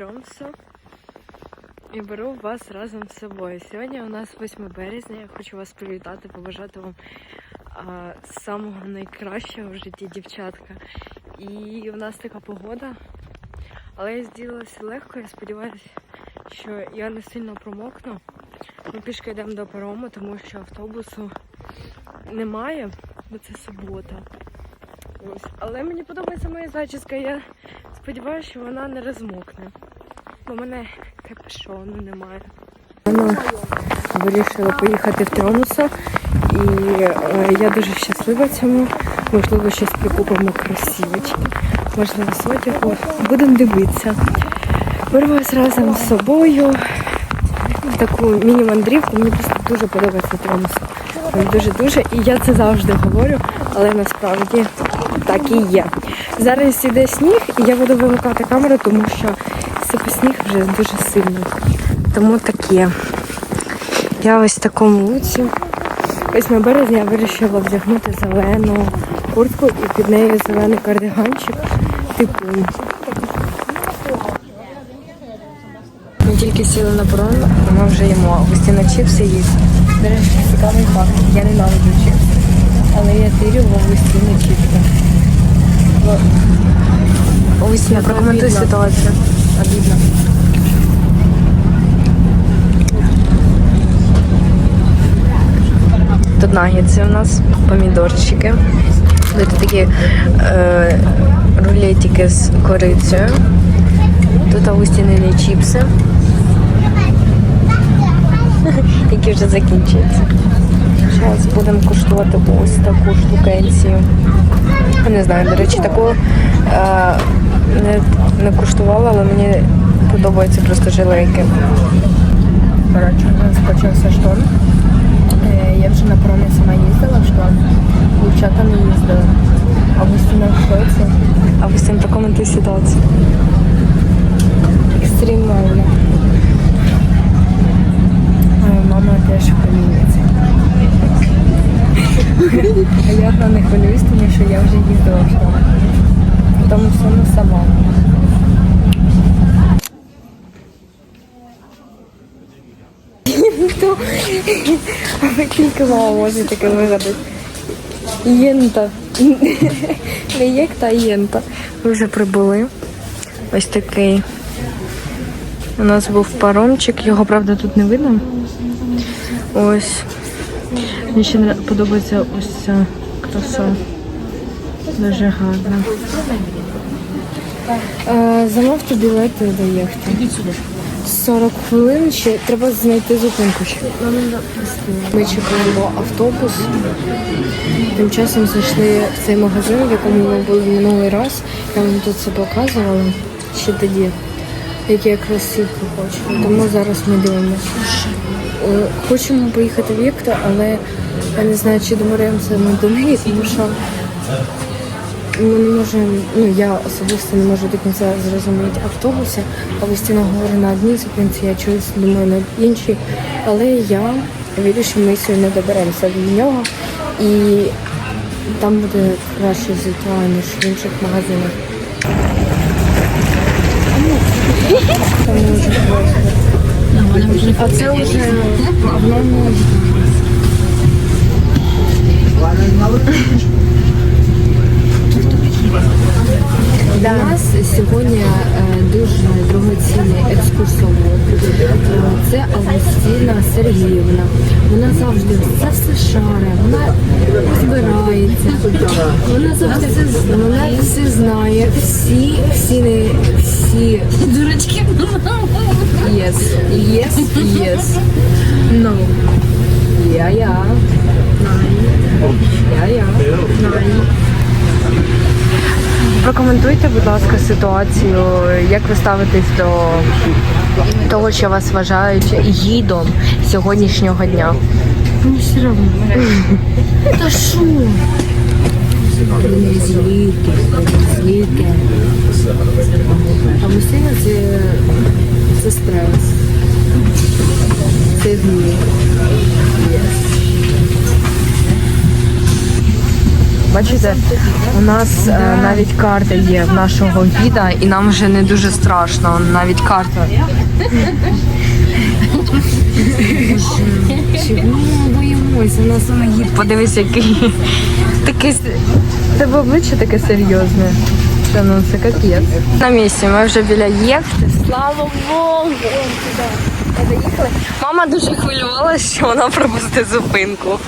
Тромсо і беру вас разом з собою. Сьогодні у нас 8 березня. Я хочу вас привітати, побажати вам а, самого найкращого в житті дівчатка. І у нас така погода, але я зділася легко. Я сподіваюся, що я не сильно промокну. Ми пішки йдемо до парому, тому що автобусу немає, бо це субота. Ось. Але мені подобається моя зачіска. Я сподіваюся, що вона не розмокне. Бо мене капюшону немає. Ми вирішили поїхати в Тромсо. І е, я дуже щаслива цьому. Можливо, щось прикупимо красивочки. Можливо, з одягу. Будемо дивитися. Вас разом з собою в таку міні-мандрівку. Мені просто дуже подобається. Мені Дуже-дуже. І я це завжди говорю, але насправді так і є. Зараз іде сніг, і я буду вимикати камеру, тому що сипе сніг вже дуже сильно. Тому таке. Я ось в такому луці. 8 березня я вирішила вдягнути зелену куртку і під нею зелений кардиганчик. Типу. Ми тільки сіли на паром, і ми вже їмо. Густіна чіпси їсть. До речі, цікавий факт. Я не ненавиджу чіпси. Але я вірю в Августіни чіпси. Августіна, прокоментуй ситуацію. Тут нагетси у нас, помідорчики. Тут такі е, рулетики з корицею. Тут Августінині чіпси. Які вже закінчуються. Зараз будемо куштувати ось таку штукенцію. Не знаю, до речі, таку е, не, не куштувала, але мені подобаються просто жилейки. Коротше, у нас почався штон. Е, я вже на промі сама їздила в штон. Дівчата не їздили. А Августина в шоці. Августин, прокоментуй ситуацію. Екстремально. Мама теж хвилюється. А я одна не хвилююсь, тому що я вже їздила в штон. Тому всьому сама. Хто? Ви тільки мама може таке вигадати. Єнта. Не єкта, а єнта. Ми вже прибули. Ось такий. У нас був паромчик, його, правда, тут не видно. Ось. Мені ще не подобається ось ця краса. Дуже гарна. Е, Замовте білети до Єхти. 40 хвилин ще треба знайти зупинку ще. Ми чекаємо автобус. Тим часом зайшли в цей магазин, в якому ми були минулий раз. Я вам тут це показувала ще тоді, які я красивку хочу. Тому зараз ми дивимося. Е, Хочемо поїхати в Єкту, але я не знаю, чи домовляємося ми до неї, тому що ми не можемо, ну я особисто не можу до кінця зрозуміти автобуси, а Вестіна говорить на одній зупинці, я чогось думаю на іншій. Але я вірю, що ми сьогодні доберемося до нього і там буде краще життя, ніж в інших магазинах. А це вже в У нас сьогодні е, дуже дорогоцінний екскурсовод. Це Августіна Сергіївна. Вона завжди все все шаре, вона розбирається. Вона завжди все, вона все знає. Всі, всі не всі. Дурачки. Yes, yes, yes. No. Я-я. Я-я. Прокоментуйте, будь ласка, ситуацію, як ви ставитесь до того, що вас вважають гідом сьогоднішнього дня. Ну, все равно. Та що? Не зліки, зліки. А мужчина це, стрес. Це гнів. Бачите, у нас е, навіть карта є в нашого гіда, і нам вже не дуже страшно. Навіть карта. Ми боїмося? У нас гід. Подивись, який такий с- тебе обличчя таке серйозне. Та ну це капець. На місці, ми вже біля Єхти. Слава Богу! Мама дуже хвилювалася, що вона пропустить зупинку.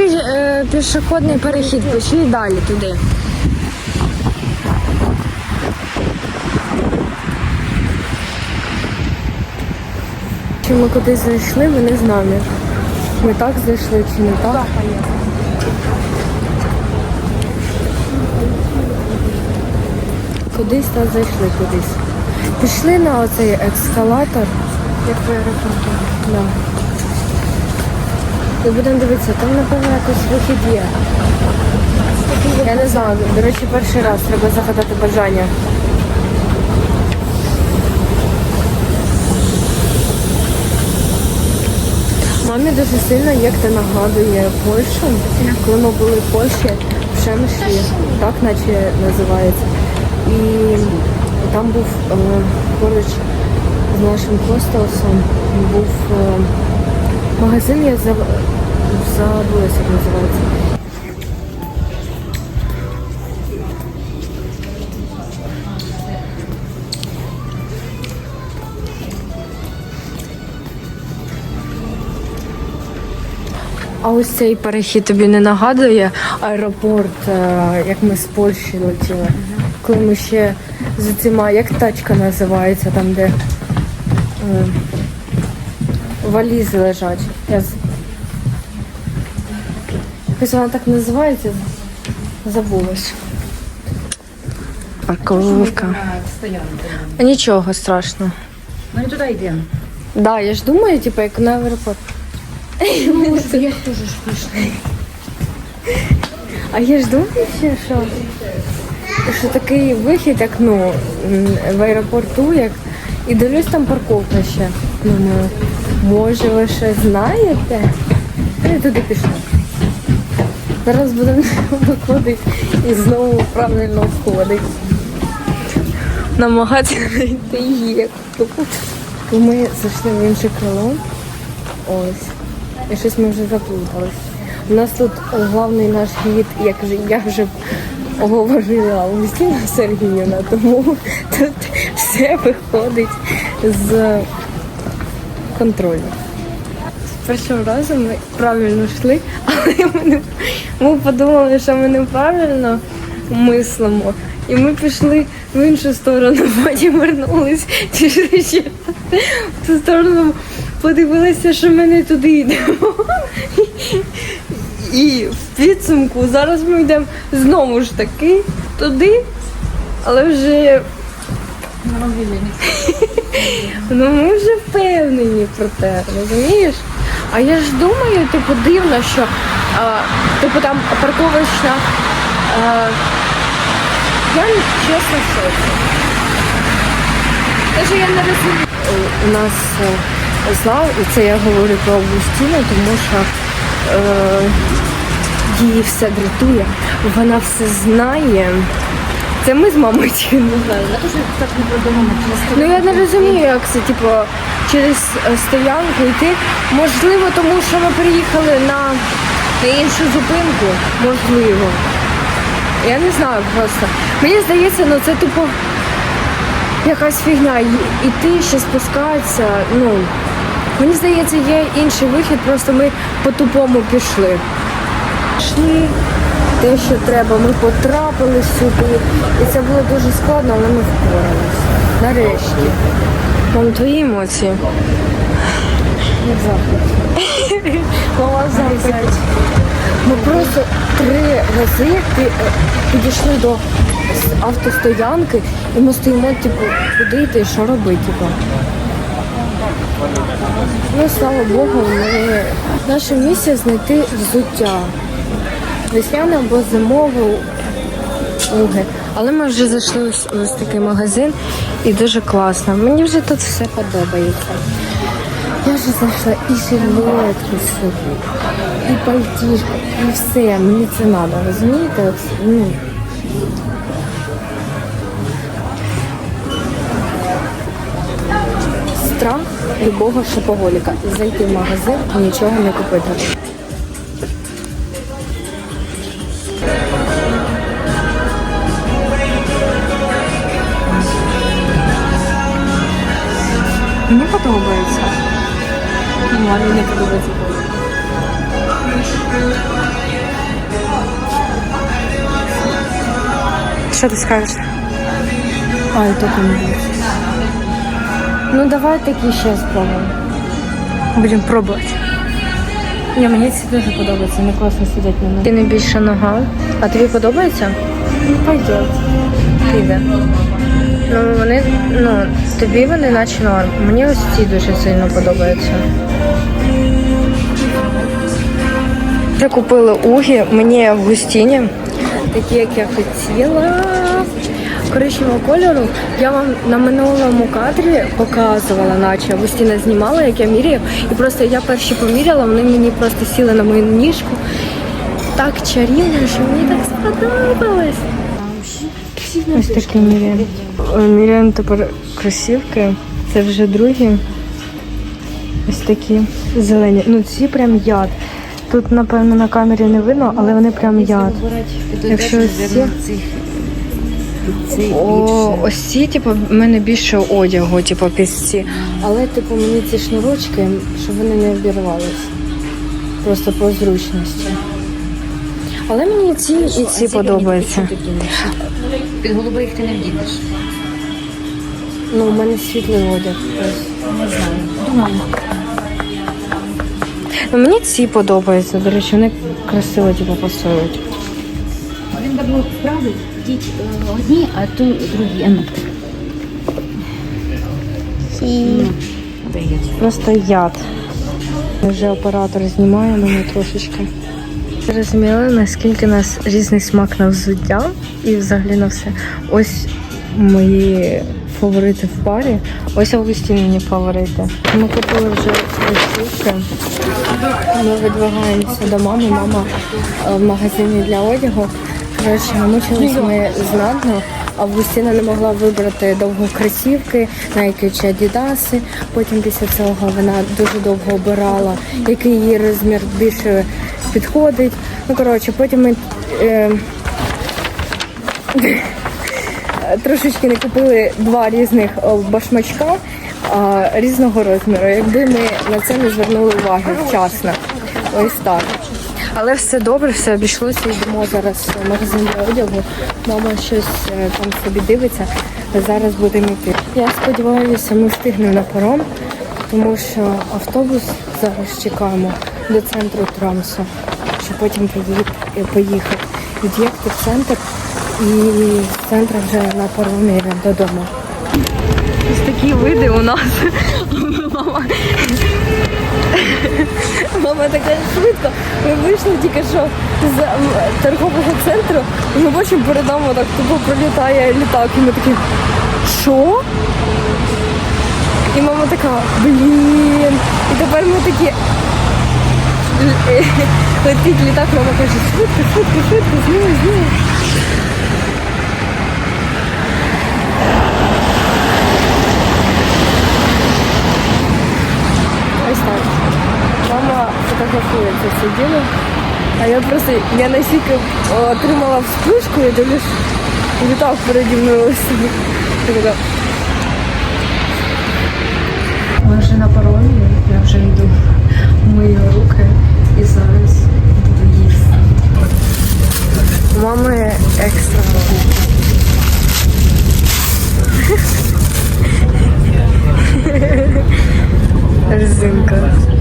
Пі- е, пішохідний перехід, пішли далі туди. Чи ми кудись зайшли, ми не знаємо. Ми так зайшли чи не так? Кудись та зайшли кудись. Пішли на оцей ескалатор. Як в аеропорту. Да. І будемо дивитися, там, напевно, якийсь вихід є. Я не знаю, до речі, перший раз треба загадати бажання. Мамі дуже сильно як те нагадує Польщу. Коли ми були в Польщі, в Шемшлі, так наче називається. І там був е, поруч з нашим хостелсом був е, магазин, я заб... забулася, як називається. А ось цей перехід тобі не нагадує аеропорт, е, як ми з Польщі летіли. Коли ми ще за цими, як тачка називається, там де е, валізи лежать. Я Якось вона так називається, забулась. Парковка. А нічого страшного. Ми не туди йдемо. Да, я ж думаю, типу, як на аеропорт. Я теж ж пішла. А я ж думаю, ще, що, що такий вихід, як ну, в аеропорту, як і дивлюсь там парковка ще. Думаю, може ви ще знаєте? І туди пішла. Зараз будемо виходити і знову правильно входити. Намагатися знайти єхту. Ми зайшли в інше крило. Ось. І щось ми вже заплутались. У нас тут головний наш гід, як же я вже говорила Августіна Сергіївна, тому тут все виходить з контролю. З першого разу ми правильно йшли, але ми, не, ми подумали, що ми неправильно мислимо. І ми пішли в іншу сторону, потім вернулись, ще в ту сторону, подивилися, що ми не туди йдемо. І в підсумку зараз ми йдемо знову ж таки туди, але вже ну ми вже впевнені про те, розумієш? А я ж думаю, типу, дивно, що а, типу там парковочна. А, я чесно шоці. Те, що я не розумію. У нас е, знав, і це я говорю про Августіну, тому що е, її все дратує, вона все знає. Це ми з мамою тільки не знаємо. Я теж так не продумала. Ну я не розумію, як це, типу, через е, стоянку йти. Можливо, тому що ми приїхали на, на іншу зупинку. Можливо. Я не знаю просто. Мені здається, ну це типу якась фігня. Іти ще спускатися. Ну мені здається, є інший вихід, просто ми по-тупому пішли. Пішли те, що треба. Ми потрапили сюди. І це було дуже складно, але ми впоралися. Нарешті. Мам, твої емоції. Не. Мама захваті. Ми просто три рази е, підійшли до автостоянки і ми стоїмо, типу, куди йти, що робити, типу. Ну, слава Богу, ми... наша місія знайти взуття. Весняне або зимове уги. Але ми вже зайшли ось, ось такий магазин і дуже класно. Мені вже тут все подобається. Я вже знайшла і жилетки собі, і пальтішко, і все. Мені це треба, розумієте? Ну, страх любого шопоголіка. Зайти в магазин і нічого не купити. Мені подобається. Ну, не подобається. Що ти скажеш? А, і тут не Ну давай такі ще спробуємо. Будемо пробувати. Ні, мені це дуже подобається, вони класно сидять на ногах. Ти найбільша нога. А тобі подобається? Ну, пойдет. Піде. Ну, вони, ну, тобі вони наче норм. Мені ось ці дуже сильно подобаються. Вже купили угі, мені в густіні, такі, як я хотіла. Коричневого кольору я вам на минулому кадрі показувала, наче Августіна знімала, як я міряю. І просто я перші поміряла, вони мені просто сіли на мою ніжку. Так чарівно, що мені так сподобалось. Ось такі міряємо. Міряємо тепер кросівки. Це вже другі. Ось такі зелені. Ну ці прям яд. Тут, напевно, на камері не видно, але вони прям яд. Якщо ось ці... О, ось ці, типу, в мене більше одягу, типу, пісці. Але, типу, мені ці шнурочки, щоб вони не обірвалися. Просто по зручності. Але мені ці і ці подобаються. Під голубих ти не вдінеш. Ну, у мене світлий одяг. Не знаю. Думаю. Ну, мені ці подобаються, до речі, вони красиво типу, пасують. Він був правий, діть е, одні, а то другі. Ну. Ну. Просто яд. Вже оператор знімає мене трошечки. Зрозуміли, наскільки нас різний смак на взуття і взагалі на все. Ось мої фаворити в парі. Ось Августінині фаворити. Ми купили вже кросівки. Ми видвигаємося до мами. Мама е, в магазині для одягу. Коротше, мучились ми знатно. Августіна не могла вибрати довго кросівки, Nike чи Adidas. Потім після цього вона дуже довго обирала, який її розмір більше підходить. Ну коротше, потім ми е, трошечки не купили два різних башмачка а, різного розміру. Якби ми на це не звернули уваги вчасно. Ось так. Але все добре, все обійшлося. Йдемо зараз в магазин для одягу. Мама щось е, там собі дивиться. Зараз будемо йти. Я сподіваюся, ми встигнемо на паром, тому що автобус зараз чекаємо до центру Трамсу, щоб потім поїхати. Від'їхати в центр і з центру вже на паромі додому. Ось такі види у нас. Мама. Мама така швидко. Ми вийшли тільки що з торгового центру, ми бачимо перед нами так тупо пролітає літак. І ми такі, що? І мама така, блін. І тепер ми такі. л- Летить літак, мама каже, швидко, швидко, швидко, зніми, зніми. Ось так. Мама фотографує це все діло. А я просто я настільки о, отримала вспишку, я дивлюсь, літак переді мною ось собі. Я така, Ми вже на паромі, я вже йду мию руки Мами екстра. Резинка.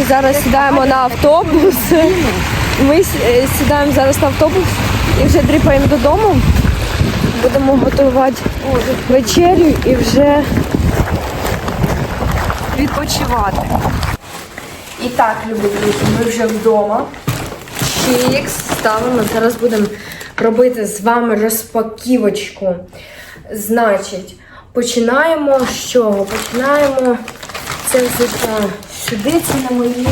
Вже зараз сідаємо на автобус. Ми е, сідаємо зараз на автобус і вже дріпаємо додому. Будемо готувати вечерю і вже відпочивати. І так, любі друзі, ми вже вдома. Чікс ставимо. Зараз будемо робити з вами розпаківочку. Значить, починаємо з чого? Починаємо це взяття сюди, це не моє.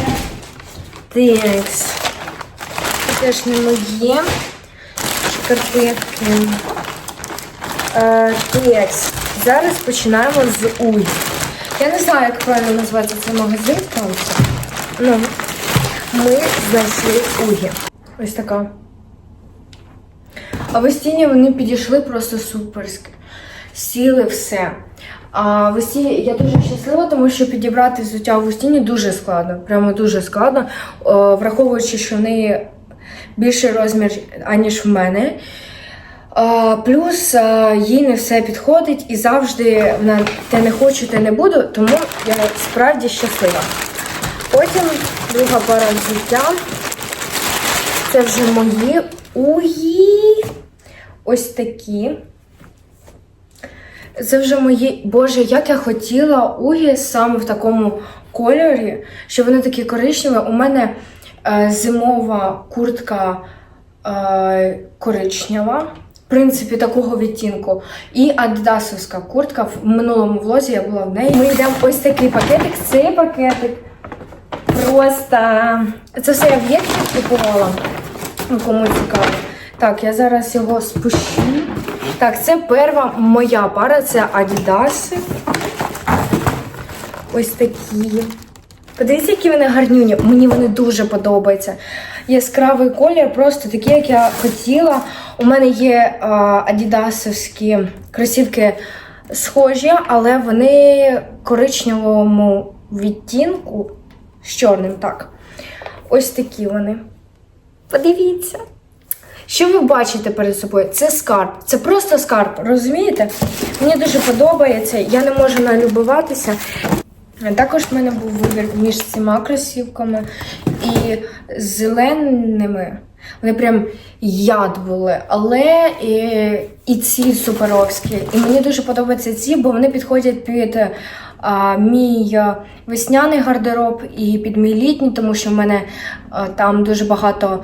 Текс. Це теж не моє. Шкарпетки. Е, текс. Зараз починаємо з Уй. Я не знаю, як правильно називається цей магазин там. Ну, ми знайшли угі. Ось така. А в Остіні вони підійшли просто суперськи. Сіли все. А в Остіні я дуже щаслива, тому що підібрати взуття в Остіні дуже складно. Прямо дуже складно, О, враховуючи, що в неї більший розмір, аніж в мене. Плюс а, їй не все підходить і завжди вона те не хочу, те не буду, тому я справді щаслива. Потім друга пара взуття. Це вже мої уї. Ось такі. Це вже мої. Боже, як я хотіла угі саме в такому кольорі, що вони такі коричневі. У мене е, зимова куртка е, коричнева. В принципі, такого відтінку. І адидасовська куртка. В минулому влозі я була в неї. Ми йдемо ось такий пакетик. Цей пакетик просто. Це все я в купувала. Ну, кому цікаво. Так, я зараз його спущу. Так, це перша моя пара, це Адідаси. Ось такі. Подивіться, які вони гарнюні. Мені вони дуже подобаються. Яскравий колір, просто такий, як я хотіла. У мене є адідасовські кросівки схожі, але вони коричневому відтінку з чорним, так. Ось такі вони. Подивіться. Що ви бачите перед собою? Це скарб. Це просто скарб, розумієте? Мені дуже подобається, я не можу налюбуватися. Також в мене був вибір між цими кросівками і зеленими. Вони прям яд були, але і, і ці суперовські. І мені дуже подобаються ці, бо вони підходять під а, мій весняний гардероб і під мій літній, тому що в мене там дуже багато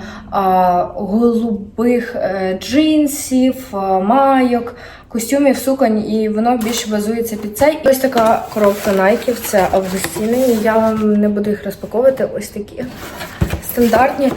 голубих е, джинсів, майок, костюмів, суконь, і воно більше базується під цей. Ось така коробка найків, це Августіни. Я вам не буду їх розпаковувати. Ось такі стандартні.